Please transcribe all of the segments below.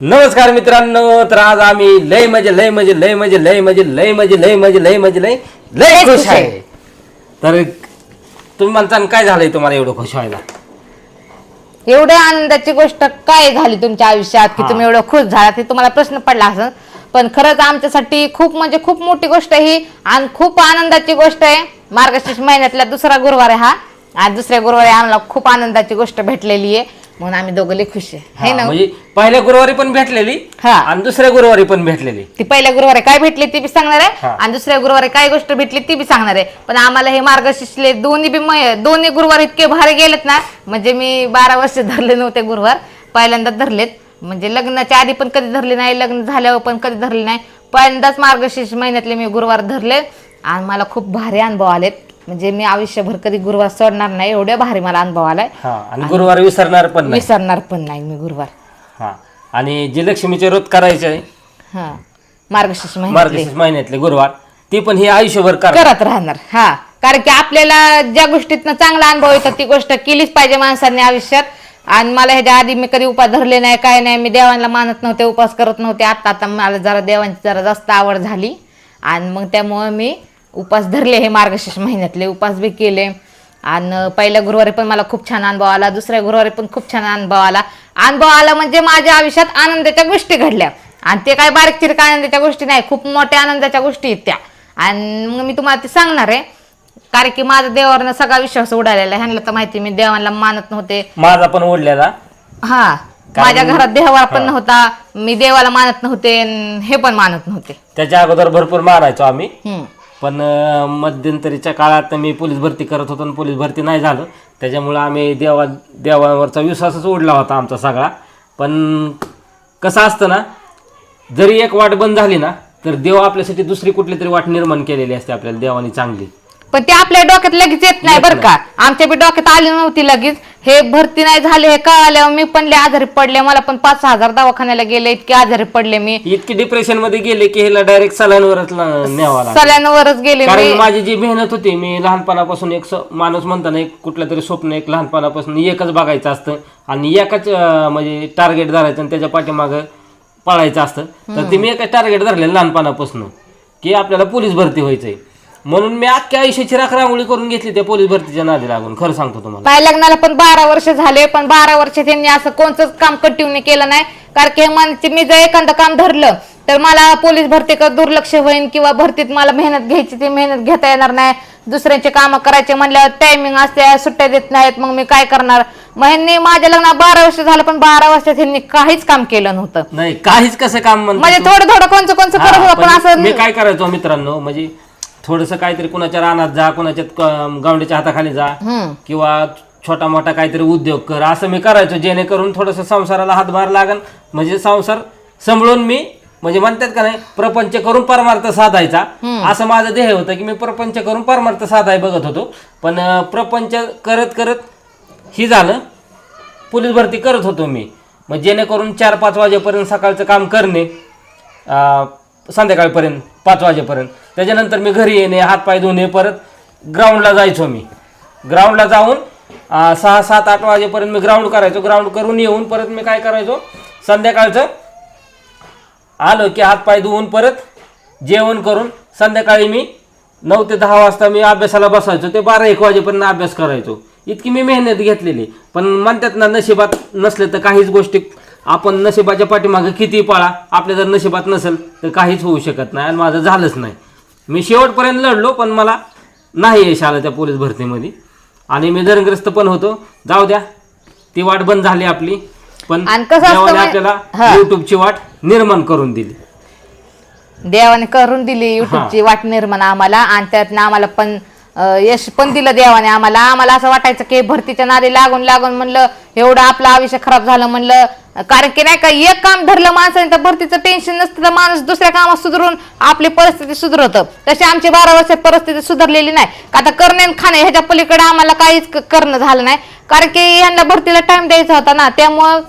नमस्कार मित्रांनो तर आज आम्ही लय म्हणजे लय म्हणजे लय म्हणजे लय म्हणजे लय म्हणजे लय म्हणजे लय म्हणजे लय लय खुश आहे. तर तुम्ही म्हणता ना काय झालंय तुम्हाला एवढं खुश व्हायला? एवढ्या आनंदाची गोष्ट काय झाली तुमच्या आयुष्यात की. तुम्ही एवढं खुश झाला ते तुम्हाला प्रश्न पडला असं? पण खरंच आमच्यासाठी खूप म्हणजे खूप मोठी गोष्ट आहे ही आणि खूप आनंदाची गोष्ट आहे. मार्गशीर्ष महिन्यातला दुसरा गुरुवार आहे हा. आज दुसऱ्या गुरुवारी आम्हाला खूप आनंदाची गोष्ट भेटलेली आहे. म्हणून आम्ही दोघं लई खुश आहे. है हा, ना? म्हणजे पहिल्या गुरुवारी पण भेटलेली हा. आणि दुसऱ्या गुरुवारी पण भेटलेली. ती पहिल्या गुरुवारी काय भेटली ती बी सांगणार आहे? हा. आणि दुसऱ्या गुरुवारी काय गोष्ट भेटली ती बी सांगणार आहे. पण आम्हाला हे मार्गशीर्षले दोन्ही बी मै- दोन्ही गुरुवार इतके भारी गेलेत ना म्हणजे मी बारा वर्ष धरले नव्हते गुरुवार. पहिल्यांदा धरलेत. म्हणजे लग्नाच्या आधी पण कधी धरले नाही लग्न झाल्यावर पण कधी धरले नाही. पहिल्यांदाच मार्गशीर्ष महिन्यातले मी गुरुवार धरले. आणि मला खूप भारी अनुभव आलेत. म्हणजे मी आयुष्यभर कधी गुरुवार सोडणार नाही एवढ्या भारी मला अनुभव आलाय. हा आणि गुरुवार विसरणार पण नाही. विसरणार पण नाही मी गुरुवार. हा आणि जे लक्ष्मीचे व्रत करायचे आहे, हा मार्गशीर्ष महिन्यातले. मार्गशीर्ष महिन्यातले गुरुवार ती पण ही आयुष्यभर करा करत राहणार हा. कारण की आपल्याला ज्या गोष्टीतनं चांगला अनुभव येतो ती गोष्ट केलीच पाहिजे माणसांनी आयुष्यात. आणि मला ह्याच्या आधी मी कधी उपास धरले नाही काय नाही मी देवांना मानत नव्हते उपास करत नव्हते. आता आता मला जरा देवांची जरा जास्त आवड झाली. आणि मग त्यामुळं मी उपास धरले हे मार्गशीर्ष महिन्यातले उपास बी केले. आणि पहिल्या गुरुवारी पण मला खूप छान अनुभव आला दुसऱ्या गुरुवारी पण खूप छान अनुभव आला. अनुभव आला म्हणजे माझ्या आयुष्यात आनंदाच्या गोष्टी घडल्या. आणि ते काय बारीक चिरक आनंदाच्या गोष्टी नाही खूप मोठ्या आनंदाच्या गोष्टी आहेत त्या. आणि मग मी तुम्हाला ते सांगणार आहे. कारण की माझा देवावरनं सगळा विश्वास उडालेला ह्यांना तर माहिती मी देवाला मानत नव्हते. माझा पण ओढलेला हा माझ्या घरात देवा पण. नव्हता मी देवाला मानत नव्हते आणि हे पण मानत नव्हते. त्याच्या अगोदर भरपूर मारायचो आम्ही. हम्म. पण मध्यंतरीच्या काळात मी पोलीस भरती करत होतो आणि पोलीस भरती नाही झालं. त्याच्यामुळं आम्ही देवा देवावरचा विश्वासच ओढला होता आमचा सगळा. पण कसं असतं ना जरी एक वाट बंद झाली ना तर देव आपल्यासाठी दुसरी कुठली तरी वाट निर्माण केलेली असते आपल्याला देवानी चांगली. पण ते आपल्या डोक्यात लगेच येत नाही बरं का. आमच्या बी डोक्यात आली नव्हती लगेच. हे भरती नाही झाले हे कळाल्यावर मी पण लय आजारी पडले. मला पण पाच सहा हजार दवाखान्याला गेले इतके आजारी पडले मी. इतकी डिप्रेशनमध्ये गेले की ह्याला डायरेक्ट सलांवरच न्यावा लागला. सल्यानवरच गेले कारण मी. माझी जी मेहनत होती मी लहानपणापासून एक स- माणूस म्हणताना एक कुठलं तरी स्वप्न एक लहानपणापासून एकच बघायचं असतं. आणि एकाच अं, म्हणजे टार्गेट धरायचं आणि त्याच्या पाठीमागं पळायचं असतं. तर ते मी एकच टार्गेट धरलेलं लहानपणापासून की आपल्याला पोलीस भरती व्हायचंय. म्हणून मी अख्ख्या आयुष्याची राखरांगोळी करून घेतली त्या पोलीस भरतीच्या नादी लागून. खरं सांगतो तुम्हाला. माझ्या लग्नाला पण बारा वर्ष झाले पण बारा वर्ष त्यांनी असं कोणतंच काम कंटिन्यू केलं नाही. कारण की हे माणसे मी जर एखादं काम धरलं तर मला पोलीस भरतीकडे दुर्लक्ष होईल किंवा भरतीत मला मेहनत घ्यायची ती मेहनत घेता येणार नाही. दुसऱ्यांचे काम करायचे म्हणल्यावर टायमिंग असते सुट्ट्या देत नाहीत मग मी काय करणार? मग ह्यांनी माझ्या लग्नात बारा वर्ष झालं पण बारा वर्षात ह्यांनी काहीच काम केलं नव्हतं. नाही काहीच कसं काम म्हणजे? थोडं थोडं कोणचं कोणचं करत होतं पण पण असं मी काय करायचो मित्रांनो म्हणजे थोडस काहीतरी कुणाच्या रानात जा कुणाच्या गावंडीच्या हाताखाली जा. हम्म. किंवा छोटा मोठा काहीतरी उद्योग कर. असं मी करायचो जेणेकरून थोडस संसाराला हातभार लागन. म्हणजे संसार सांभाळून मी म्हणजे म्हणतात का नाही प्रपंच करून परमार्थ साधायचा. असं माझं ध्येय होतं की मी प्रपंच करून परमार्थ साधाय बघत होतो. पण अं, प्रपंच करत करत ही झालं. पोलीस भरती करत होतो मी. मग जेणेकरून चार पाच वाजेपर्यंत सकाळचं काम करणे अं, संध्याकाळपर्यंत पाच वाजेपर्यंत. त्याच्यानंतर मी घरी येणे हातपाय धुणे परत ग्राउंडला जायचो मी. ग्राउंडला जाऊन सहा सात आठ वाजेपर्यंत मी ग्राउंड करायचो. ग्राउंड करून येऊन परत मी काय करायचो? संध्याकाळचं आलो की हातपाय धुवून परत जेवण करून संध्याकाळी मी नऊ ते दहा वाजता मी अभ्यासाला बसायचो. ते बारा एक वाजेपर्यंत अभ्यास करायचो. इतकी मी मेहनत घेतलेली. पण म्हणतात ना नशिबात नसले तर काहीच गोष्टी आपण नशिबाच्या पाठीमागं किती पाळा आपल्या जर नशिबात नसेल तर काहीच होऊ शकत नाही आणि माझं झालंच नाही. मी शेवटपर्यंत लढलो पण मला नाही यश आलं त्या पोलीस भरतीमध्ये. आणि मी दरग्रस्त पण होतो. जाऊ द्या ती वाट बंद झाली आपली पण आणि कसं असतं देवाने मा- आपल्याला हा. युट्यूबची वाट निर्माण करून दिली. देवाने करून दिली युट्यूबची वाट निर्माण आम्हाला आणि त्यातनं आम्हाला पण यश पण दिलं देवाने आम्हाला. आम्हाला असं वाटायचं की भरतीच्या नादी लागून लागून म्हणलं एवढं आपलं आयुष्य खराब झालं म्हणलं. कारण की नाही का एक काम धरलं माणसाने तर भरतीचं टेन्शन नसतं तर माणूस दुसऱ्या कामात सुधरून आपली परिस्थिती सुधरवतं तशी आमची बारा वर्षात परिस्थिती सुधारलेली नाही. का आता करणे आणि खाणे ह्याच्या पलीकडे आम्हाला काहीच करणं झालं नाही. कारण की यांना भरतीला टाइम द्यायचा होता ना त्यामुळं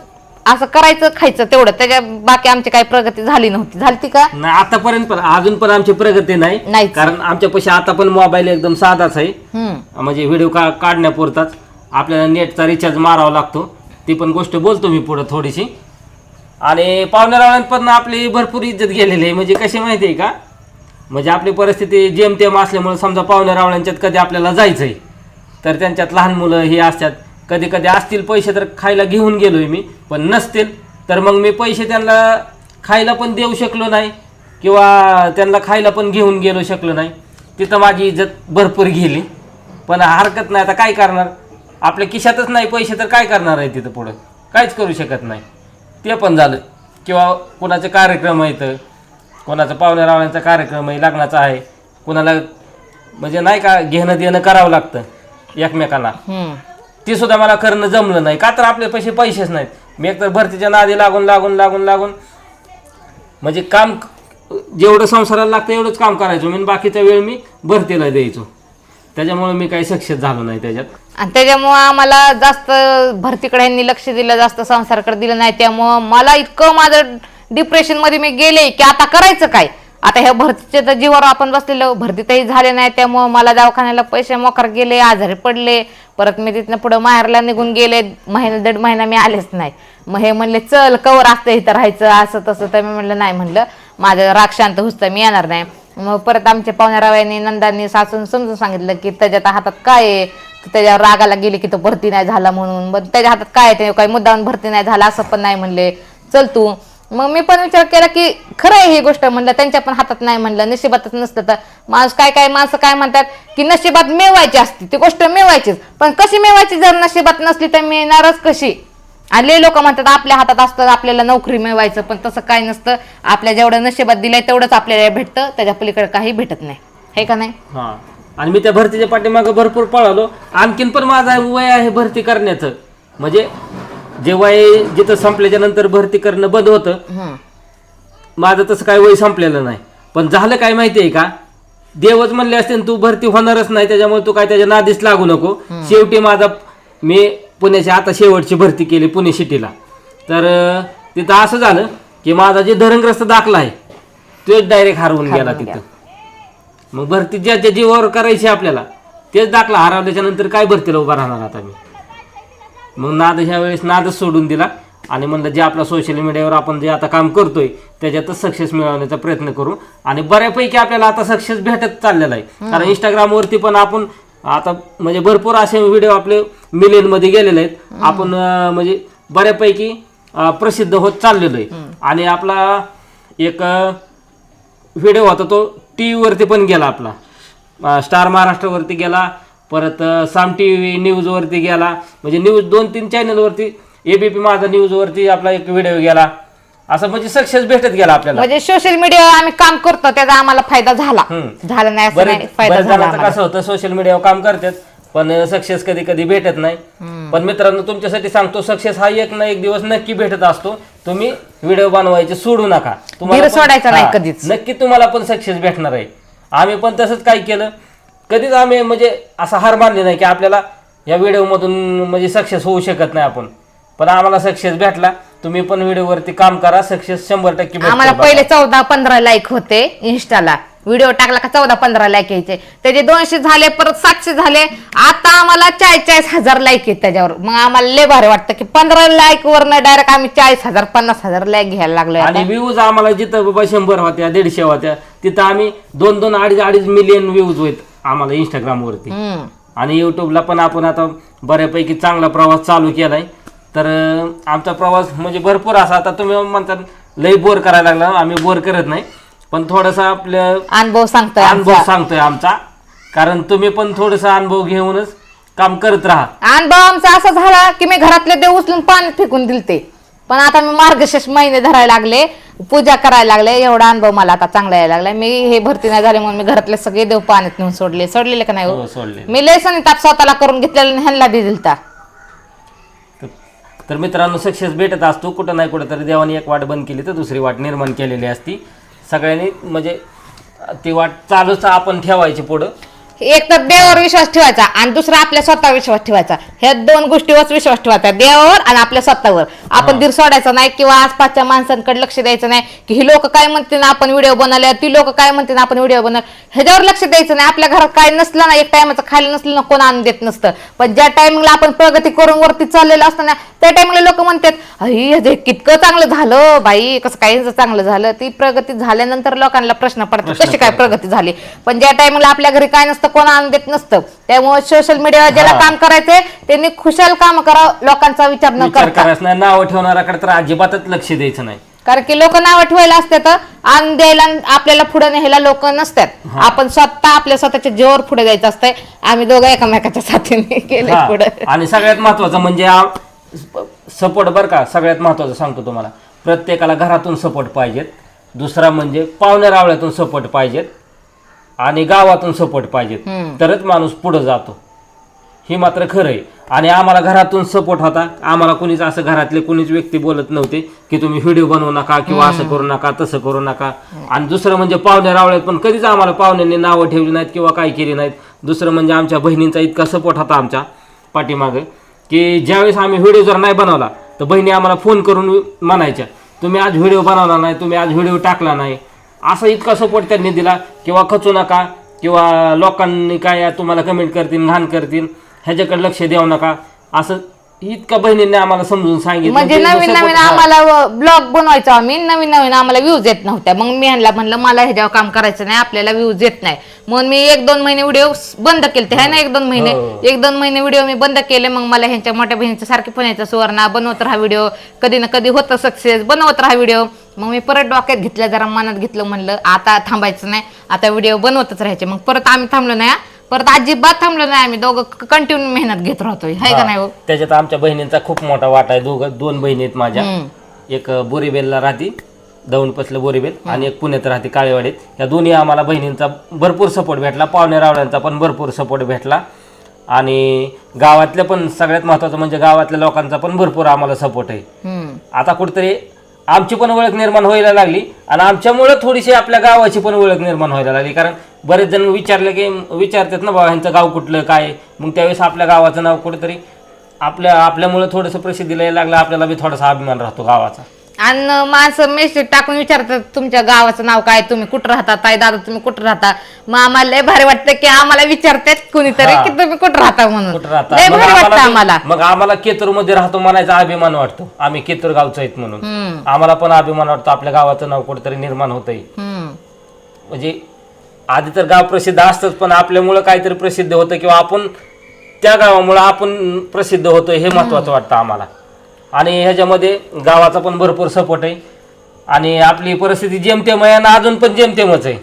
असं करायचं खायचं तेवढं. त्याच्या बाकी आमची काही प्रगती झाली नव्हती. झाली का? नाही आतापर्यंत पण अजून पण आमची प्रगती नाही. नाहीच. कारण आमच्या पैसे आता पण मोबाईल एकदम साधाच आहे. हम्म. म्हणजे व्हिडिओ का काढण्यापुरताच. आपल्याला नेटचा रिचार्ज मारावा लागतो. ती पण गोष्ट बोलतो मी पुढं थोडीशी. आणि पाहुण्यारावळ्यांत पण आपली भरपूर इज्जत गेलेली आहे. म्हणजे कशी माहिती आहे का? म्हणजे आपली परिस्थिती जेमतेम असल्यामुळे समजा पाहुण्यारावळ्यांच्यात कधी आपल्याला जायचं आहे तर त्यांच्यात लहान मुलं ही असतात. कधी कधी असतील पैसे तर खायला घेऊन गेलोय मी पण नसतील तर मग मी पैसे त्यांना खायला पण देऊ शकलो नाही किंवा त्यांना खायला पण घेऊन गेलो शकलो नाही. तिथं माझी इज्जत भरपूर गेली. पण हरकत नाही आता काय करणार? आपल्या खिशातच नाही पैसे तर काय करणार आहे तिथं पुढं? काहीच करू शकत नाही. ते पण झालं. किंवा कोणाचे कार्यक्रम आहेत कोणाचा पाहुण्या रावण्याचा कार्यक्रम आहे लग्नाचा आहे कोणाला म्हणजे नाही का घेणं देणं करावं लागतं एकमेकाला ते सुद्धा मला करणं जमलं नाही. का तर आपले पैसे पैसेच नाहीत. मी एकतर भरतीच्या नादी लागून लागून लागून लागून म्हणजे काम जेवढं संसाराला लागतं एवढंच काम करायचो. मी बाकीचा वेळ मी भरतीला द्यायचो. त्याच्यामुळे मी काही सक्सेस झालो नाही त्याच्यात. आणि त्याच्यामुळं आम्हाला जास्त भरतीकड्यांनी लक्ष दिलं जास्त संसाराकडे दिलं नाही. त्यामुळं मला इतकं माझं डिप्रेशनमध्ये मी गेले की आता करायचं काय? आता ह्या भरतीच्या तर जीवावर आपण बसलेलो भरतीतही झाले नाही त्यामुळं मला दवाखान्याला पैसे मोकार गेले आजारी पडले. परत मी तिथनं पुढं माहेरला निघून गेले. महिना दीड महिना मी आलेच नाही. मग हे म्हणले चल कवर असतं इथं राहायचं असं तसं. तर मी म्हणलं नाही म्हणलं माझं राग शांत हुसतं मी येणार नाही. मग परत आमच्या पाहुण्यारावांनी नंदांनी सासून समजून सांगितलं की त्याच्या हातात काय आहे? त्याच्यावर त्याच्या रागाला गेले की तो भरती नाही झाला म्हणून. मग त्याच्या हातात काय आहे? ते काही मुद्दाम भरती नाही झाला असं पण नाही म्हणले. चल तू मग मी पण विचार केला की खरं आहे ही गोष्ट म्हणलं त्यांच्या पण हातात नाही म्हणलं नशिबातच नसतं तर. माणूस काय काय माणसं काय म्हणतात की नशिबात मिळवायची असते ती गोष्ट मिळवायचीच. पण कशी मिळवायची? जर नशिबात नसली तर मिळणारच कशी? आणि लोक म्हणतात आपल्या हातात असतं आपल्याला नोकरी मिळवायचं पण तसं काय नसतं. आपल्या जेवढं नशिबात दिलंय तेवढंच आपल्याला भेटतं त्याच्या पलीकडे काही भेटत नाही. हे का नाही? हा. आणि मी त्या भरतीच्या पाठीमागे भरपूर पळालो. आणखीन पण माझा वय आहे भरती करण्याचं. म्हणजे जे वय जिथं संपल्याच्या नंतर भरती करणं बंद होतं. माझं तसं काही वय संपलेलं नाही. पण झालं काय माहिती आहे का? देवच म्हणले असते ना, तू भरती होणारच नाही त्याच्यामुळे तू काय त्याच्या नादीच लागू नको. शेवटी माझा मी पुण्याची आता शेवटची भरती केली पुणे सिटीला. तर अं, तिथं असं झालं की माझा जे धरणग्रस्त दाखला आहे तोच डायरेक्ट हरवून गेला तिथं. मग भरती ज्या ज्या जीवावर करायची आपल्याला तेच दाखला हरवल्याच्या नंतर काय भरतीला उभा राहणार आता मी? मग नाद ह्या वेळेस नादच सोडून दिला. आणि म्हणलं जे आपला सोशल मीडियावर आपण जे आता काम करतोय त्याच्यातच सक्सेस मिळवण्याचा प्रयत्न करू. आणि बऱ्यापैकी आपल्याला आता सक्सेस भेटत चाललेला आहे. कारण इंस्टाग्रामवरती पण आपण आता म्हणजे भरपूर असे व्हिडिओ आपले मिलियनमध्ये गेलेले आहेत. आपण म्हणजे बऱ्यापैकी प्रसिद्ध होत चाललेलो आहे. आणि आपला एक व्हिडिओ होता तो टी व्हीवरती पण गेला आपला. स्टार महाराष्ट्रावरती गेला. परत साम टी व्ही न्यूजवरती गेला. म्हणजे न्यूज दोन तीन चॅनलवरती एबीपी माझा न्यूजवरती आपला एक व्हिडिओ गेला. असं म्हणजे सक्सेस भेटत गेला आपल्याला. म्हणजे सोशल मीडियावर आम्ही काम करतो त्याचा आम्हाला फायदा झाला. हम्म. झाला नाही असं नाही बरेच फायदा बरेच झाला जणांचं आम्हाला. कसं होतं सोशल मीडियावर काम करतात पण सक्सेस कधी कधी भेटत नाही. पण मित्रांनो तुमच्यासाठी सांगतो सक्सेस हा एक ना एक दिवस नक्की भेटत असतो. तुम्ही व्हिडिओ बनवायचे सोडू नका. धीर पण- सोडायचा नाही हा, कधीच. नक्की तुम्हाला पण सक्सेस भेटणार आहे. आम्ही पण तसंच काय केलं. कधीच आम्ही म्हणजे असा हार मानले नाही की आपल्याला या व्हिडिओमधून म्हणजे सक्सेस होऊ शकत नाही आपण. पण आम्हाला सक्सेस भेटला. तुम्ही पण व्हिडिओवरती काम करा. सक्सेस शंभर टक्के भेटतं आम्हाला. पहिले चौदा पंधरा लाईक होते इन्स्टाला व्हिडिओ टाकला का चौदा पंधरा लाईक यायचे. त्याचे दोनशे झाले परत सातशे झाले. आता आम्हाला चाळीस चाळीस हजार लाईक आहेत त्याच्यावर. मग आम्हाला लय भारी वाटतं की पंधरा लाईक वर डायरेक्ट आम्ही चाळीस हजार पन्नास हजार लाईक घ्यायला लागलोय आणि आता. व्ह्यूज आम्हाला जिथं बाबा शंभर होत्या दीडशे होत्या तिथं आम्ही दोन दोन अडीच अडीच मिलियन व्ह्यूज होत आम्हाला इंस्टाग्रामवरती. आणि युट्यूबला पण आपण आता बऱ्यापैकी चांगला प्रवास चालू केलाय. तर आमचा प्रवास म्हणजे भरपूर असा आता तुम्ही म्हणतात लई बोर करायला लागला आम्ही बोर करत नाही. पण थोडासा आपल्या अनुभव सांगतोय अनुभव. सांगतोय आमचा. कारण तुम्ही पण थोडासा अनुभव घेऊनच काम करत राहा. अनुभव आमचा असा झाला की मी घरातले देव उचलून पाण्यात फेकून दिलते. पण आता मी मार्गशीर्ष महिने धरायला लागले पूजा करायला लागले एवढा अनुभव मला आता चांगला यायला लागलाय मी हे भरती नाही झाले म्हणून मी घरातले सगळे देव पाण्यात नेऊन सोडले. सोडलेले का नाही हो? हो, सोडले मी लय ताप स्वतःला करून घेतलेला आणि ह्यांना बी दिलता. तर मित्रांनो सक्सेस भेटत असतो. कुठं नाही कुठं तरी देवाने एक वाट बंद केली तर दुसरी वाट निर्माण केलेली असती. सगळ्यांनी म्हणजे ती वाट चालूच आपण ठेवायची पुढं. एक तर देवावर विश्वास ठेवायचा आणि दुसरा आपल्या स्वतःवर विश्वास ठेवायचा. ह्या दोन गोष्टीवर विश्वास ठेवायचा. देवावर आणि आपल्या स्वतःवर. आपण धीर सोडायचा नाही किंवा आसपासच्या माणसांकडे लक्ष द्यायचं नाही की ही लोक काय म्हणते ना आपण व्हिडिओ बनवल्या ती लोक काय म्हणते ना आपण व्हिडिओ बनव ह्याच्यावर लक्ष द्यायचं नाही. आपल्या घरात काय नसलं ना एक टायमाचं खायला नसलं ना कोण आणून देत नसतं. पण ज्या टायमिंगला आपण प्रगती करून वरती चाललेलं असतं ना त्या टायमिंगला लोक म्हणतात "अही, हे कितकं चांगलं झालं बाई कसं काय चांगलं झालं? ती प्रगती झाल्यानंतर लोकांना प्रश्न पडतो कशी काय प्रगती झाली? पण ज्या टायमिंगला आपल्या घरी काय नसतं कोण आणून देत नसतं. त्यामुळे सोशल मीडियावर ज्याला हा. काम करायचंय त्यांनी खुशाल काम करावं लोकांचा विचार न विचार करता. करायचं नाही नाव ठेवणाऱ्याकडे तर अजिबातच लक्ष द्यायचं नाही. कारण की लोक नाव ठेवायला असतात आणि द्यायला आपल्याला पुढे न्यायला लोक नसतात. आपण स्वतः आपल्या स्वतःच्या जीवावर पुढे जायचं असतंय. आम्ही दोघं एकामेकाच्या साथीने गेले हा. पुढे. आणि सगळ्यात महत्वाचं म्हणजे सपोर्ट बरं का सगळ्यात महत्वाचं सांगतो तुम्हाला. प्रत्येकाला घरातून सपोर्ट पाहिजेत. दुसरा म्हणजे पाहुण्या रावळ्यातून सपोर्ट पाहिजेत. आणि गावातून सपोर्ट पाहिजेत. तरच माणूस पुढे जातो. ही मात्र खरं आहे आणि आम्हाला घरातून सपोर्ट होता. आम्हाला कुणीच असं घरातले कुणीच व्यक्ती बोलत नव्हते की तुम्ही व्हिडिओ बनवू नका किंवा असं करू नका तसं करू नका. आणि दुसरं म्हणजे पाहुण्या रावळ्यात पण कधीच आम्हाला पाहुण्यांनी नावं ठेवली नाहीत किंवा काय केली नाहीत. दुसरं म्हणजे आमच्या बहिणींचा इतका सपोर्ट होता आमच्या पाठीमागं की ज्यावेळेस आम्ही व्हिडिओ जर नाही बनवला तर बहिणी आम्हाला फोन करून म्हणायच्या तुम्ही आज व्हिडिओ बनवला नाही तुम्ही आज व्हिडिओ टाकला नाही. असा इतका सपोर्ट त्यांनी दिला. किंवा खचू नका किंवा लोकांनी काय तुम्हाला कमेंट करतील घाण करतील ह्याच्याकडे लक्ष देऊ नका. असं इतका बहिणींनी आम्हाला समजून सांगितलं. म्हणजे नवीन support- नवीन. आम्हाला ब्लॉग बनवायचो आम्ही नवीन नवीन आम्हाला व्ह्यूज येत नव्हत्या. मग मी ह्यांना म्हणलं मला ह्याच्यावर काम करायचं नाही आपल्याला व्ह्यूज येत नाही. म्हणून मी एक दोन महिने व्हिडिओ बंद केले ते ना एक दोन महिने? हो. एक दोन महिने व्हिडिओ मी बंद केले मग मला ह्यांच्या मोठ्या बहिणीचं सारखे पण यायचं सुवर्णा बनवत राहा व्हिडिओ कधी ना कधी होतं सक्सेस बनवत राहा व्हिडिओ मग मी परत डोक्यात घेतलं जरा मनात घेतलं म्हणलं आता थांबायचं नाही आता व्हिडिओ बनवतच राहायचे. मग परत आम्ही थांबलो नाही हा. परत अजिबात थांबलो नाही आम्ही. दोघं कंटिन्यू मेहनत घेत राहतोय. हाय का नाही हो? त्याच्यात आमच्या बहिणींचा खूप मोठा वाटा आहे. दोघं दोन बहिणी आहेत माझ्या. एक बोरीबेलला राहते दौंडपसलं बोरीबेल आणि एक पुण्यात राहते काळेवाडीत. या दोन्ही आम्हाला बहिणींचा भरपूर सपोर्ट भेटला. पावणे रावड्यांचा पण भरपूर सपोर्ट भेटला. आणि गावातल्या पण सगळ्यात महत्त्वाचं म्हणजे गावातल्या लोकांचा पण भरपूर आम्हाला सपोर्ट आहे. आता कुठेतरी आमची पण ओळख निर्माण व्हायला लागली. आणि आमच्यामुळं थोडीशी आपल्या गावाची पण ओळख निर्माण व्हायला लागली. कारण बरेच जण विचारले की विचारतात ना बाबा ह्यांचं गाव कुठलं काय? मग त्यावेळेस आपल्या गावाचं नाव कुठेतरी आपल्या आपल्यामुळं थोडंसं प्रसिद्धीला लागलं आपल्याला बी थोडासा अभिमान राहतो गावाचा. आणि माणसं मेसेज टाकून विचारतात तुमच्या गावाचं नाव काय? तुम्ही कुठं राहता? ताई दादा तुम्ही कुठं राहता? मग आम्हाला लय भारी वाटतं की आम्हाला विचारतात कुणीतरी हा. की तुम्ही कुठं राहता म्हणून. कुठं राहता? लय मग भारी वाटतं आम्हाला. मग आम्हाला केतूरमध्ये राहतो म्हणायचा अभिमान वाटतो. आम्ही केतूर गावचं आहेत म्हणून. आम्हाला पण अभिमान वाटतो आपल्या गावाचं नाव कुठेतरी निर्माण होतंय. हम्म. म्हणजे आधी तर गाव प्रसिद्ध असतंच पण आपल्यामुळं काहीतरी प्रसिद्ध होतं किंवा आपण त्या गावामुळं आपण प्रसिद्ध होतोय हे महत्वाचं वाटतं आम्हाला. आणि ह्याच्यामध्ये गावाचा पण भरपूर सपोर्ट आहे. आणि आपली परिस्थिती जेमतेम आहे आणि अजून पण जेमतेमच आहे.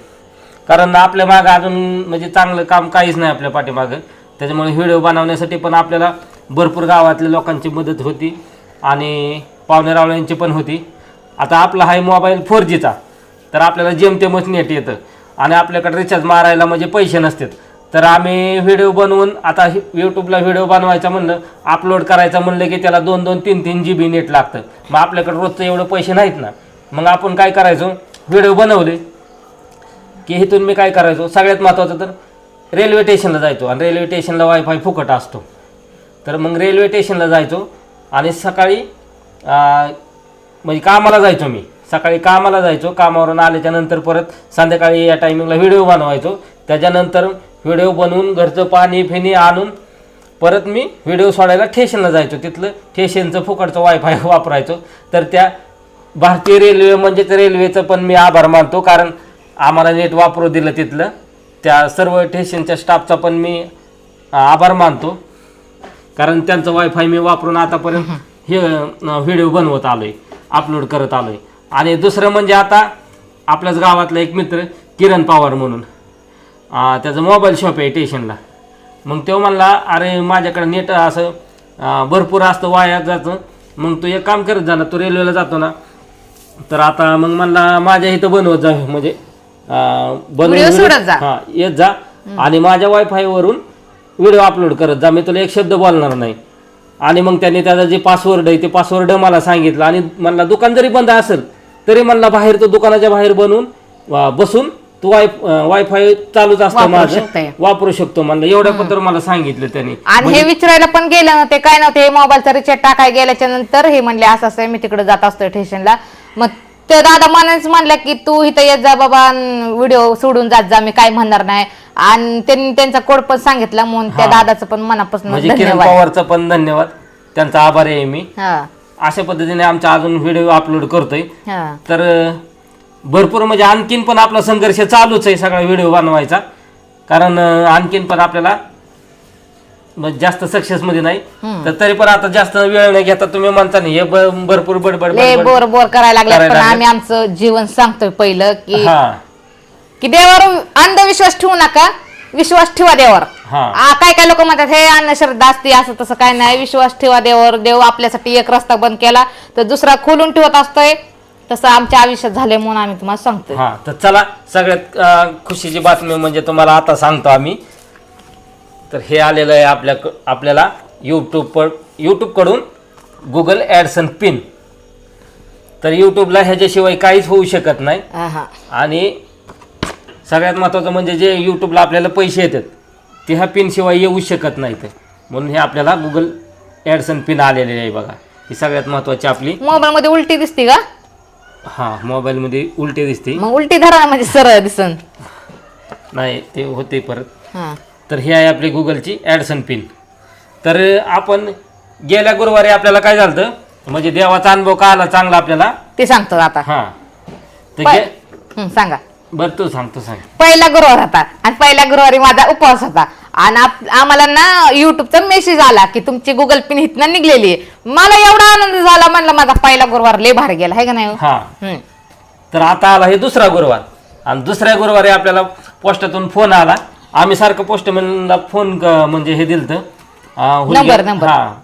कारण आपल्या मागं अजून म्हणजे चांगलं काम काहीच नाही आपल्या पाठीमागं. त्याच्यामुळे व्हिडिओ बनवण्यासाठी पण आपल्याला भरपूर गावातल्या लोकांची मदत होती आणि पाहुणे रावळ्यांची पण होती. आता आपला हा मोबाईल फोर जीचा तर आपल्याला जेमतेमच नेट येतं. आणि आपल्याकडे रिचार्ज मारायला म्हणजे पैसे नसतात. तर आम्ही व्हिडिओ बनवून आता यूट्यूबला व्हिडिओ बनवायचा म्हणलं अपलोड करायचं म्हणलं की त्याला दोन दोन तीन तीन जी बी नेट लागतं. मग आपल्याकडे रोजचं एवढं पैसे नाहीत ना. मग आपण काय करायचो? व्हिडिओ बनवले. की इथून मी काय करायचो? सगळ्यात महत्त्वाचं तर रेल्वे स्टेशनला जायचो आणि रेल्वे स्टेशनला वायफाय फुकट असतो. तर मग रेल्वे स्टेशनला जायचो आणि सकाळी म्हणजे कामाला जायचो मी. सकाळी कामाला जायचो. कामावरून आल्याच्यानंतर परत संध्याकाळी या टायमिंगला व्हिडिओ बनवायचो. त्याच्यानंतर व्हिडिओ बनवून घरचं पाणी फिनी आणून परत मी व्हिडिओ सोडायला ठेशनला जायचो. तिथलं ठेशनचं फुकटचं वायफाय वापरायचो. तर त्या भारतीय रेल्वे म्हणजेच रेल्वेचं पण मी आभार मानतो कारण आम्हाला नेट वापरू दिलं तिथलं. त्या सर्व स्टेशनच्या स्टाफचा पण मी आभार मानतो. कारण त्यांचं वायफाय मी वापरून आतापर्यंत हे व्हिडिओ बनवत आलोय अपलोड करत आलोय. आणि दुसरं म्हणजे आता आपल्याच गावातला एक मित्र किरण पवार म्हणून. त्याचं मोबाईल शॉप आहे स्टेशनला मग तो म्हणला अरे माझ्याकडे नेट असं भरपूर असतं वाया जातं. मग तू एक काम करत जा ना तू रेल्वेला जातो ना. तर आता मग म्हणला माझ्या इथं बनवत जा म्हणजे जा. हा येत जा. आणि माझ्या वायफाय वरून व्हिडिओ अपलोड करत जा. मी तुला एक शब्द बोलणार नाही. आणि मग त्याने त्याचा जे पासवर्ड आहे ते पासवर्ड मला सांगितलं. आणि म्हणला दुकान जरी बंद असेल तरी म्हणला बाहेर तो दुकानाच्या बाहेर बनवून बसून तू वाय वायफाय चालूच असतं वापरू माझं. वापरू शकतो म्हणलं. एवढ्या पत्र मला सांगितलं त्यांनी. आणि हे विचारायला पण गेलं नव्हते काय नव्हते हे मोबाईलचा रिचार्ज टाकाय गेल्याच्यानंतर हे म्हणले असं असं आहे, मी तिकडे जात असतो स्टेशनला मग ते दादा मनानेच म्हणलं की तू इथं येत जा बाबा व्हिडिओ सोडून जात जा मी काय म्हणणार नाही. आणि त्यांनी त्यांचा कोड पण सांगितला म्हणून त्या दादाचं पण मनापासून म्हणजे किरण धन्यवाद पवारचा पण धन्यवाद. त्यांचा आभारी आहे मी. हा. अशा पद्धतीने आमचा अजून व्हिडिओ अपलोड करतोय. हा. तर अं, भरपूर म्हणजे आणखीन पण आपला संघर्ष चालूच आहे सगळा व्हिडिओ बनवायचा. कारण आणखीन पण आपल्याला जास्त सक्सेस मध्ये नाही. तर तरी पण आता जास्त वेळ नाही घेता तुम्ही म्हणता नाही हे भरपूर बडबड. बोर बोर करायला लागले पण. आम्ही आमचं जीवन सांगतोय पहिलं की की देवावर अंधविश्वास ठेवू नका विश्वास ठेवा देवावर. काय काय लोक म्हणतात हे अंधश्रद्धा असते असं तसं काय नाही विश्वास ठेवा देवावर देव आपल्यासाठी एक रस्ता बंद केला तर दुसरा खोलून ठेवत असतोय. तसं आमच्या आयुष्यात झालंय म्हणून आम्ही तुम्हाला सांगतोय. हा तर चला सगळ्यात अं, खुशीची बातमी म्हणजे तुम्हाला आता सांगतो आम्ही. तर हे आलेलं आहे आपल्या आपल्याला यूट्यूब पर यूट्यूबकडून गुगल ॲडसन पिन तर यूट्यूबला ह्याच्याशिवाय काहीच होऊ शकत नाही. हा आणि सगळ्यात महत्त्वाचं म्हणजे जे यूट्यूबला आपल्याला पैसे येतात ते ह्या पिनशिवाय येऊ शकत नाहीत. म्हणून हे आपल्याला गुगल ॲडसन पिन आलेले आहे बघा. ही सगळ्यात महत्त्वाची आपली मोबाईल मध्ये उलटी दिसते का? हां मोबाईलमध्ये उलटे दिसते. मग उलटी धरा म्हणजे सरळ दिसन. नाही ते होते परत. हा. तर ही आहे आपली गुगलची ॲडसन पिन. तर आपण गेल्या गुरुवारी आपल्याला काय झालं होतं? म्हणजे देवाचा अनुभव का आला चांगला आपल्याला? ते सांगतो आता. हां. तर पै- गे हं, सांगा. बरं तू सांग तू सांग. पहिला गुरुवार होता आणि पहिल्या गुरुवारी माझा उपवास होता. आणि आम्हाला ना युट्यूबचा मेसेज आला की तुमची गुगल पिन इथनं निघलेली. आहे मला एवढा आनंद झाला म्हणलं माझा पहिला गुरुवार लय भारी गेला आहे का नाही हो? हां. तर आता आला हे दुसरा गुरुवार. आणि दुसऱ्या गुरुवारी आपल्याला पोस्टातून फोन आला. आम्ही सारखं पोस्टमॅनला फोन क- म्हणजे हे दिलं नंबर, नंबर. हा.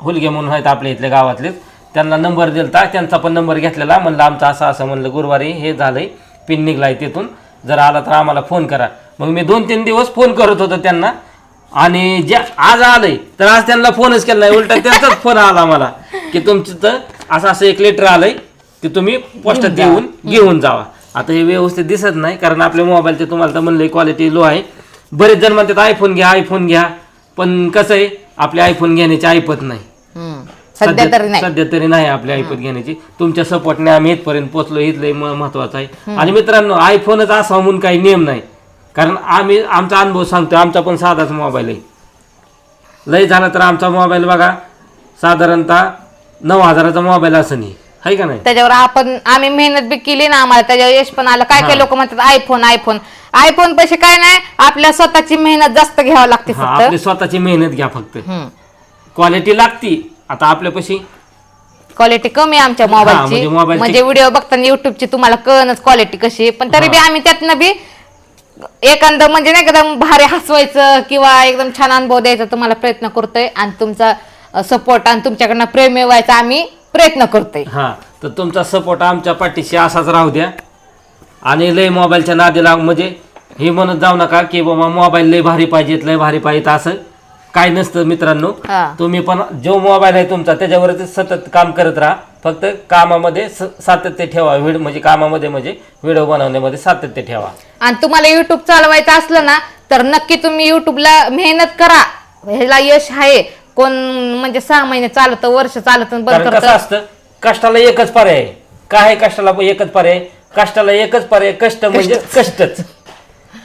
हुलगे म्हणून आहेत आपल्या इथल्या गावातलेच. त्यांना नंबर दिलता. त्यांचा पण नंबर घेतलेला. म्हणलं आमचं असं असं म्हणलं गुरुवारी हे झालंय. पिन निघलाय तिथून. जर आला तर आम्हाला फोन करा. मग मी दोन तीन दिवस फोन करत होतो त्यांना. आणि ज्या आज आलंय तर आज त्यांना फोनच केला नाही. उलटा त्यांचाच फोन आला मला की तुमचं तर असं असं एक लेटर आलंय ते तुम्ही पोस्टात देऊन घेऊन जावा. आता हे व्यवस्थित दिसत नाही कारण आपल्या मोबाईलचे तुम्हाला तर म्हणलं क्वालिटी लो आहे. बरेच जण म्हणतात आयफोन घ्या आयफोन घ्या. पण कसं आहे आपले आयफोन घेण्याची ऐपत नाही. सध्या तरी नाही. सध्या तरी नाही आपली ऐपत घेण्याची. तुमच्या सपोर्टने आम्ही इथपर्यंत पोहोचलो इथलं महत्वाचं आहे. आणि मित्रांनो आयफोनच असावा म्हणून काही नियम नाही. कारण आम्ही आमचा अनुभव सांगतो आमचा पण साधाच मोबाईल आहे. लय झाला तर आमचा मोबाईल बघा साधारणतः नऊ हजाराचा मोबाईल असं नाही. आहे का नाही? त्याच्यावर आपण आम्ही मेहनत बी केली ना आम्हाला त्याच्यावर यश पण आलं. काय काय लोक म्हणतात आयफोन आयफोन आयफोन पैसे काय नाही आपल्या स्वतःची मेहनत जास्त घ्यावी लागते हा फक्त. आपली स्वतःची मेहनत घ्या फक्त. क्वालिटी लागती. आता आपल्यापाशी क्वालिटी कमी आहे आमच्या म्हणजे मोबाईलची मोबाईलची- म्हणजे व्हिडिओ बघताना युट्यूबची तुम्हाला कळणच क्वालिटी कशी आहे. पण तरी बी आम्ही त्यातनं बी एखादं म्हणजे नाही एकदम भारी हसवायचं किंवा एकदम छान अनुभव द्यायचा तुम्हाला प्रयत्न करतोय आणि तुमचा सपोर्ट आणि तुमच्याकडनं प्रेम मिळवायचा आम्ही प्रयत्न करतोय. हा तर तुमचा सपोर्ट आमच्या पाठीशी असाच राहू द्या. आणि लय मोबाईलच्या नादीला म्हणजे हे म्हणत जाऊ नका की बाबा मोबाईल लय भारी पाहिजेत लय भारी पाहिजेत असं काय नसतं मित्रांनो. तुम्ही पण जो मोबाईल आहे तुमचा त्याच्यावरती सतत काम करत राहा. फक्त कामामध्ये सातत्य ठेवा. व्हिडिओ म्हणजे कामामध्ये म्हणजे व्हिडिओ बनवण्यामध्ये सातत्य ठेवा. आणि तुम्हाला युट्यूब चालवायचं असलं ना तर नक्की तुम्ही युट्यूबला मेहनत करा. ह्याला यश आहे. कोण म्हणजे सहा महिने चालतं वर्ष चालतं बंद कारण कसं करतं. असतं कष्टाला एकच पर्याय. आहे. काय आहे कष्टाला एकच पर्याय? कष्टाला एकच पर्याय कष्ट म्हणजे कष्टच.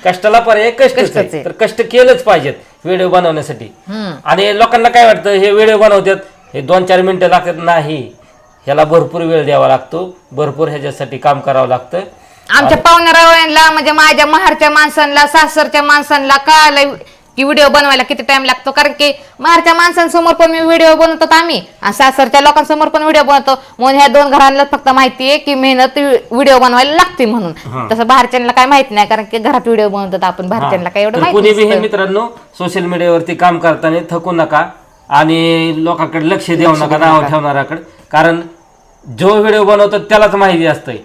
कष्टाला पर्याय कष्टच कष्टच आहे. आहे. तर कष्ट केलंच पाहिजेत व्हिडिओ बनवण्यासाठी. हम्म. आणि लोकांना काय वाटतं हे व्हिडिओ बनवतात हे दोन चार मिनिटं लागतात नाही. ह्याला भरपूर वेळ द्यावा लागतो. भरपूर ह्याच्यासाठी काम करावं लागतं. आमच्या पाहुण्याला म्हणजे माझ्या माहेरच्या माणसांना सासरच्या माणसांना कळालं की व्हिडिओ बनवायला किती टाइम लागतो? कारण की माहेरच्या माणसांसमोर पण मी व्हिडिओ बनवतो आम्ही. आणि सासरच्या लोकांसमोर पण व्हिडिओ बनवतो. म्हणून ह्या दोन घरांना फक्त माहिती आहे की मेहनत व्हिडिओ बनवायला लागते म्हणून. तसं बाहेरच्यांना काय माहीत नाही कारण की घरात व्हिडिओ बनवतात आपण बाहेरच्यांना काय एवढं तर कुणी बी हे माहिती मित्रांनो सोशल मीडियावरती काम करताना थकू नका आणि लोकांकडे लक्ष देऊ नका नाव ठेवणाऱ्याकडे. कारण जो व्हिडिओ बनवतो त्यालाच माहिती असतंय.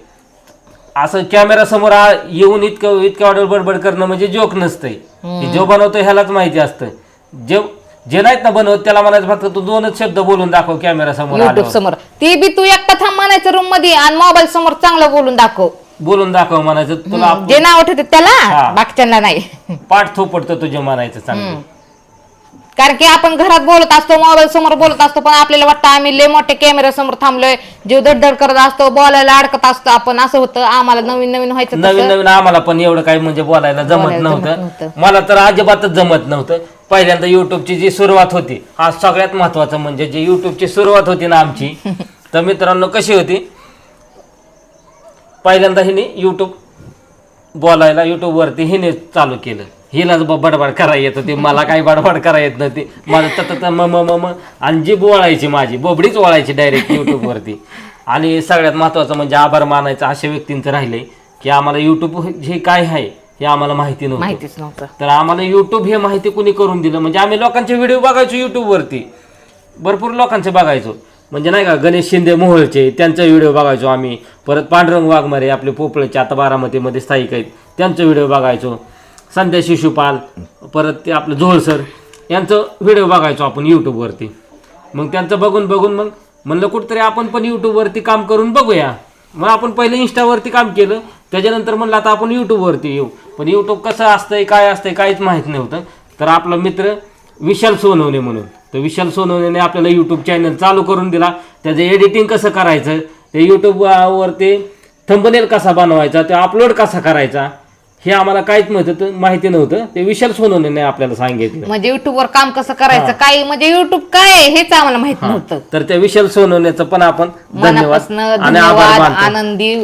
असं कॅमेरा समोर येऊन इतकं इतक्या ऑर्डर बडबड करणं म्हणजे जोक नसतंय. हे जो बनवतो ह्यालाच माहिती असतं जे जे नाहीत ना बनवत त्याला म्हणायचं फक्त तू दोनच शब्द बोलून दाखव कॅमेरा समोर युट्यूब आल्यावर. समोर. ती बी तू एकटा थांब म्हणायचं रूममध्ये आणि मोबाईल समोर चांगलं बोलून दाखव. बोलून दाखव म्हणायचं तुला जे नाव ठेवते त्याला हा. बाकीच्यांना नाही. पाठ थोपडतं तुझे म्हणायचं चांगलं. कारण की आपण घरात बोलत असतो मोबाईल समोर बोलत असतो पण आपल्याला वाटतं आम्ही लय मोठे कॅमेरा समोर थांबलोय जीव धडधड करत असतो बोलायला अडकत असतो आपण. असं होतं आम्हाला नवीन नवीन व्हायचं नवीन. नवीन आम्हाला पण एवढं काही म्हणजे बोलायला जमत बोलायला जमत नव्हतं. नव्हतं. मला तर अजिबातच जमत नव्हतं. पहिल्यांदा युट्यूबची जी सुरुवात होती हा सगळ्यात महत्वाचं म्हणजे जी युट्यूबची सुरुवात होती ना आमची तर मित्रांनो कशी होती? पहिल्यांदा हिने युट्यूब बोलायला युट्यूब वरती हिने चालू केलं. हिलाच ब- बडबड करा येत होती. मला काही बडबड करा येत नव्हती. माझं तत म म म म आणि जी वळायची माझी. बोबडीच वळायची डायरेक्ट युट्यूब वरती. आणि सगळ्यात महत्वाचं म्हणजे आभार मानायचं अशा व्यक्तींचं राहिले की आम्हाला युट्यूब हे काय आहे हे आम्हाला माहिती नव्हतं. माहितीच नव्हतं. तर आम्हाला युट्यूब हे माहिती कुणी करून दिलं? म्हणजे आम्ही लोकांचे व्हिडिओ बघायचो युट्यूबवरती भरपूर लोकांचे बघायचो. म्हणजे नाही का गणेश शिंदे मोहोळचे त्यांचे व्हिडिओ बघायचो आम्ही. परत पांडुरंग वाघमारे आपले पोपळेचे आता बारामतीमध्ये स्थायिक आहेत. त्यांचे व्हिडिओ बघायचो. संध्या शिशुपाल परत ते आपलं झोळ सर यांचं व्हिडिओ बघायचो आपण यूट्यूबवरती मग त्यांचं बघून बघून मग म्हणलं कुठंतरी आपण पण यूट्यूबवरती काम करून बघूया. मग आपण पहिले इंस्टावरती काम केलं. त्याच्यानंतर म्हणलं आता आपण यूट्यूबवरती येऊ. पण यूट्यूब कसं असतंय काय असतंय काहीच माहीत नव्हतं. तर आपला मित्र विशाल सोनवणे म्हणून. तर विशाल सोनवणेने आपल्याला यूट्यूब चॅनल चालू करून दिला. त्याचं एडिटिंग कसं करायचं? ते यूट्यूबवर ते थंबनेल कसा बनवायचा? ते अपलोड कसा करायचा? हे आम्हाला काहीच माहिती माहिती नव्हतं. ते विशाल सोनवणेने आपल्याला सांगितलं. म्हणजे युट्यूब वर काम कसं करायचं काय म्हणजे युट्यूब काय आहे हेच आम्हाला माहीत नव्हतं. तर त्या विशाल सोनवण्याचं पण आपण धन्यवाद आणि आभार मानतो. आनंदी.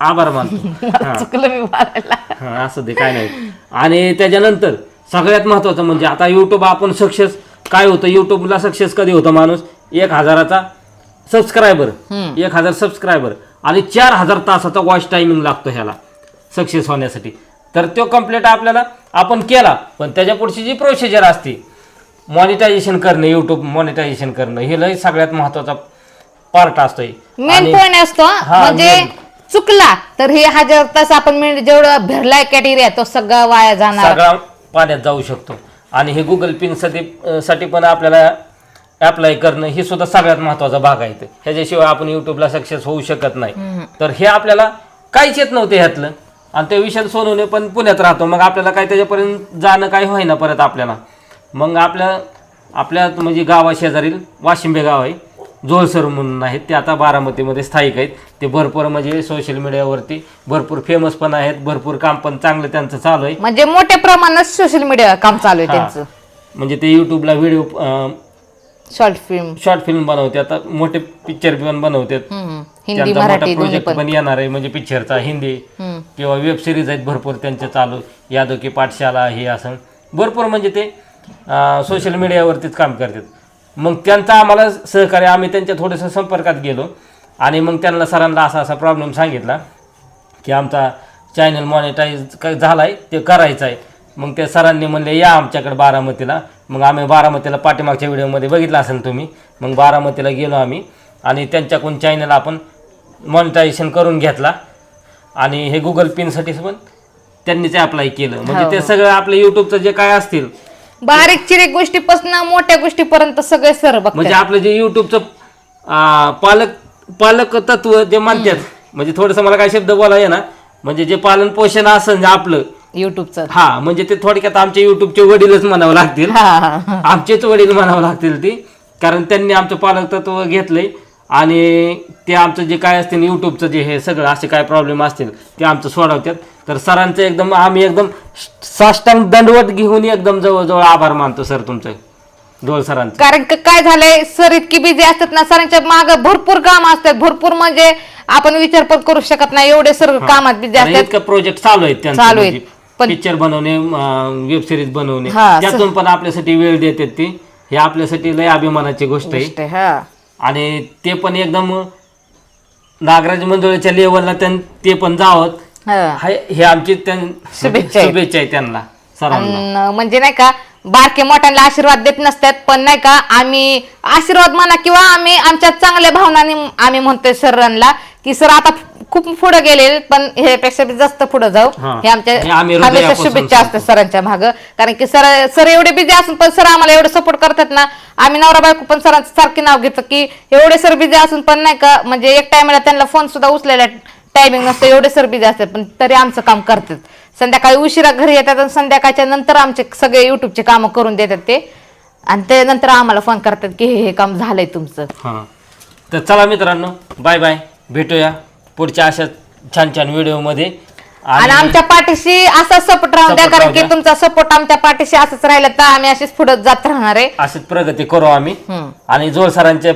आभार मानतो. चुकलं मी बोलायला. हा असं दे काय नाही. आणि त्याच्यानंतर सगळ्यात महत्वाचं म्हणजे आता युट्यूब आपण सक्सेस काय होतं? युट्यूबला सक्सेस कधी होतं माणूस? एक हजाराचा सबस्क्रायबर एक हजार सबस्क्रायबर आणि चार हजार तासाचा वॉच टायमिंग लागतो ह्याला. सक्सेस होण्यासाठी. तर तो कंप्लीट आपल्याला आपण केला पण त्याच्या पुढची जी प्रोसिजर असते मॉनिटायझेशन करणं युट्यूब मॉनिटायझेशन करणं हे लय सगळ्यात महत्त्वाचा पार्ट असतोय. मेन पॉईंट असतो म्हणजे. चुकला तर हे हजार तास आपण मिनिट जेवढं भरलाय कॅटेरिया तो सगळा वाया जाणार. सगळा पाण्यात जाऊ शकतो. आणि हे गुगल पिनसाठी साठी पण आपल्याला अप्लाय करणं हे सुद्धा सगळ्यात महत्त्वाचा भाग आहे. इथं. ह्याच्याशिवाय आपण युट्यूबला सक्सेस होऊ शकत नाही. तर हे आपल्याला काहीच येत नव्हतं ह्यातलं. आणि ते विशाल सोनवणे पण पुण्यात राहतो. मग आपल्याला काय त्याच्यापर्यंत जाणं काही होईना परत आपल्याला. मग आपल्या आपल्या म्हणजे गावा शेजारील वाशिंबे गाव आहे. जोळसर म्हणून आहेत. ते आता बारामतीमध्ये स्थायिक आहेत. ते भरपूर म्हणजे सोशल मीडियावरती भरपूर फेमस पण आहेत. भरपूर काम पण चांगलं त्यांचं चालू आहे. म्हणजे मोठ्या प्रमाणात सोशल मीडिया काम चालू आहे. त्यांचं. म्हणजे ते युट्यूबला video short film. Short film बनवते. आता मोठे पिक्चर पण बनवतात. हिंदी त्यांचा मोठा मराठी दोन्ही प्रोजेक्ट पण. पण येणार आहे. म्हणजे पिक्चरचा हिंदी. किंवा वेब सिरीज आहेत भरपूर त्यांचे चालू. यादव की पाठशाला हे असं. भरपूर म्हणजे ते सोशल मीडियावरतीच काम करतात. मग त्यांचा आम्हाला सहकार्य आम्ही त्यांच्या थोडंसं संपर्कात गेलो. आणि मग त्यांना सरांना असा असा प्रॉब्लेम सांगितला की आमचा चॅनल मॉनिटाईज काय झाला आहे ते करायचं आहे मग त्या सरांनी म्हणले या आमच्याकडे बारामतीला. मग आम्ही बारामतीला पाठीमागच्या व्हिडिओमध्ये बघितलं असेल तुम्ही. मग बारामतीला गेलो आम्ही. आणि त्यांच्याकडून चॅनल आपण मॉनिटायझेशन करून घेतला. आणि हे गुगल पिनसाठी पण त्यांनीच अप्लाय केलं. म्हणजे ते सगळं आपलं युट्यूबचं जे काय असतील. बारीक चिरीक गोष्टीपासून मोठ्या गोष्टीपर्यंत सगळे सर बघ म्हणजे आपलं जे युट्यूबचं पालक पालक तत्व जे मानतात. म्हणजे थोडंसं मला काय शब्द बोलाय ना म्हणजे जे पालन पोषण असेल जे आपलं युट्यूबचं हा म्हणजे ते थोडक्यात आमच्या युट्यूबचे वडीलच म्हणावं लागतील. आमचेच वडील म्हणावं लागतील ती. कारण त्यांनी आमचं पालक तत्व घेतलंय आणि ते आमचं जे काय असतील युट्यूबचं जे हे सगळं असे काय प्रॉब्लेम असतील ते आमचं सोडवतात. तर सरांचं एकदम आम्ही एकदम साष्टांग दंडवट घेऊन एकदम जवळजवळ आभार मानतो सर तुमचं डोळ सरांचं. कारण का काय झालंय सर इतकी बिझी असतात ना सरांच्या माग भरपूर काम असतात. भरपूर म्हणजे आपण विचार पण करू शकत नाही एवढे सर कामात बिझी आणि असतात. इतकं प्रोजेक्ट चालू आहेत त्यांचे चालू आहेत. म्हणजे. पण- पिक्चर बनवणे वेब सिरीज बनवणे. हा, त्यातून पण आपल्यासाठी वेळ देतात ते. हे आपल्यासाठी लय अभिमानाची गोष्ट आहे. गोष्ट आहे, हा. आणि ते पण एकदम नागराज मंडळीच्या लेवलला त्यां ते पण जावत हा. हाय- हे आमची त्यां- शुभेच्छा आहे. शुभेच्छा आहे त्यांना सरांना. अन म्हणजे नाही का बारके मोठ्यांना आशीर्वाद देत नसतात पण नाही का आम्ही आशीर्वाद म्हणा किंवा आम्ही आमच्या चांगल्या भावनाने आम्ही म्हणतोय सरांना की सर आता खूप पुढे गेले पण ह्यापेक्षा जास्त पुढे जाऊ. हा. हे आमच्या आम्ही हमेशा शुभेच्छा असतात सरांच्या माग. कारण की सर सर एवढे बिझी असून पण सर आम्हाला एवढं सपोर्ट करतात ना. आम्ही नवरा बायको पण सरांचं सारखे नाव घेतो की एवढे सर बिझी असून पण नाही का म्हणजे एक टायमाला त्यांना फोन सुद्धा उचलायला टायमिंग नसतं एवढे सर बिझी असतात पण तरी आमचं काम करतात. संध्याकाळी उशिरा घरी येतात आणि संध्याकाळच्या नंतर आमचे सगळे युट्यूबचे कामं करून देतात ते. आणि त्यानंतर आम्हाला फोन करतात की हे हे काम झालंय तुमचं. हां. तर चला मित्रांनो बाय बाय भेटूया. पुढच्या अशा छान छान व्हिडिओमध्ये आणि आमच्या पाठीशी असा सपोर्ट राहू द्या Support कारण राहू की द्या. तुमचा सपोर्ट आमच्या पाठीशी असंच राहिलं तर आम्ही अशीच पुढे जात राहणार आहे. अशीच प्रगती करू आम्ही. हम्म. आणि जोड सरांचे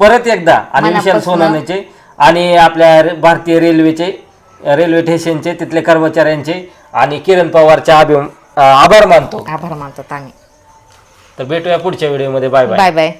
परत एकदा आणि विशाल मनापासून. सोनानेचे आणि आपल्या रे- भारतीय रेल्वेचे रेल्वे स्टेशनचे तिथले कर्मचाऱ्यांचे आणि किरण पवारचे अभि आभार मानतो. आभार मानतो आम्ही तर भेटूया पुढच्या व्हिडिओमध्ये बाय बाय बाय बाय